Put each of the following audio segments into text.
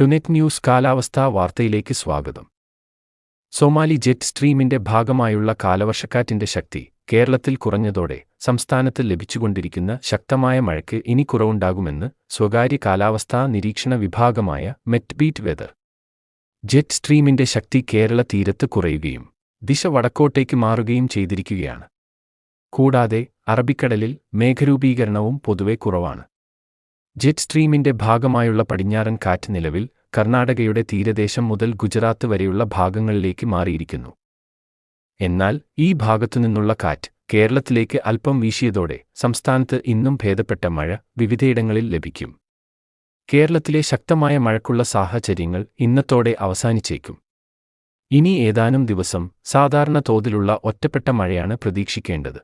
ടുനെറ്റ് news കാലാവസ്ഥാ വാർത്തയിലേക്ക് സ്വാഗതം. സോമാലി ജെറ്റ് സ്ട്രീമിന്റെ ഭാഗമായുള്ള കാലവർഷക്കാറ്റിന്റെ ശക്തി കേരളത്തിൽ കുറഞ്ഞതോടെ സംസ്ഥാനത്ത് ലഭിച്ചുകൊണ്ടിരിക്കുന്ന ശക്തമായ മഴയ്ക്ക് ഇനി കുറവുണ്ടാകുമെന്ന് സ്വകാര്യ കാലാവസ്ഥാ നിരീക്ഷണ വിഭാഗമായ മെറ്റ്ബീറ്റ് വെതർ. ജെറ്റ് സ്ട്രീമിന്റെ ശക്തി കേരള തീരത്ത് കുറയുകയും ദിശ വടക്കോട്ടേക്ക് മാറുകയും ചെയ്തിരിക്കുകയാണ്. കൂടാതെ അറബിക്കടലിൽ മേഘരൂപീകരണവും പൊതുവെ കുറവാണ്. ജെറ്റ് സ്ട്രീമിന്റെ ഭാഗമായുള്ള പടിഞ്ഞാറൻ കാറ്റ് നിലവിൽ കർണാടകയുടെ തീരദേശം മുതൽ ഗുജറാത്ത് വരെയുള്ള ഭാഗങ്ങളിലേക്ക് മാറിയിരിക്കുന്നു. എന്നാൽ ഈ ഭാഗത്തുനിന്നുള്ള കാറ്റ് കേരളത്തിലേക്ക് അല്പം വീശിയതോടെ സംസ്ഥാനത്ത് ഇന്നും ഭേദപ്പെട്ട മഴ വിവിധയിടങ്ങളിൽ ലഭിക്കും. കേരളത്തിലെ ശക്തമായ മഴക്കുള്ള സാഹചര്യങ്ങൾ ഇന്നത്തോടെ അവസാനിച്ചേക്കും. ഇനി ഏതാനും ദിവസം സാധാരണ തോതിലുള്ള ഒറ്റപ്പെട്ട മഴയാണ് പ്രതീക്ഷിക്കേണ്ടത്.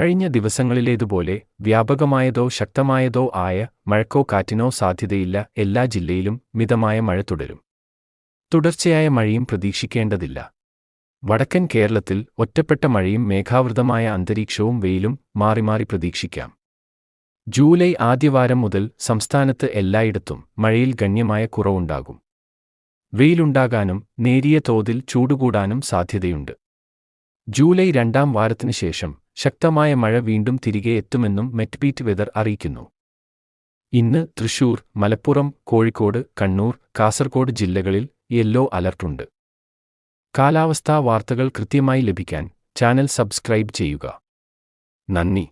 കഴിഞ്ഞ ദിവസങ്ങളിലേതുപോലെ വ്യാപകമായതോ ശക്തമായതോ ആയ മഴക്കോ കാറ്റിനോ സാധ്യതയില്ല എല്ലാ ജില്ലയിലും മിതമായ മഴ തുടരും. തുടർച്ചയായ മഴയും പ്രതീക്ഷിക്കേണ്ടതില്ല. വടക്കൻ കേരളത്തിൽ ഒറ്റപ്പെട്ട മഴയും മേഘാവൃതമായ അന്തരീക്ഷവും വെയിലും മാറിമാറി മാറി പ്രതീക്ഷിക്കാം. ജൂലൈ ആദ്യവാരം മുതൽ സംസ്ഥാനത്ത് എല്ലായിടത്തും മഴയിൽ ഗണ്യമായ കുറവുണ്ടാകും. വെയിലുണ്ടാകാനും നേരിയ തോതിൽ ചൂടുകൂടാനും സാധ്യതയുണ്ട്. ജൂലൈ രണ്ടാം വാരത്തിനു ശേഷം ശക്തമായ മഴ വീണ്ടും തിരികെ എത്തുമെന്നും മെറ്റ്ബീറ്റ് വെതർ അറിയിക്കുന്നു. ഇന്ന് തൃശൂർ മലപ്പുറം കോഴിക്കോട് കണ്ണൂർ കാസർഗോഡ് ജില്ലകളിൽ യെല്ലോ അലർട്ടുണ്ട് കാലാവസ്ഥാ വാർത്തകൾ കൃത്യമായി ലഭിക്കാൻ ചാനൽ സബ്സ്ക്രൈബ് ചെയ്യുക. നന്ദി.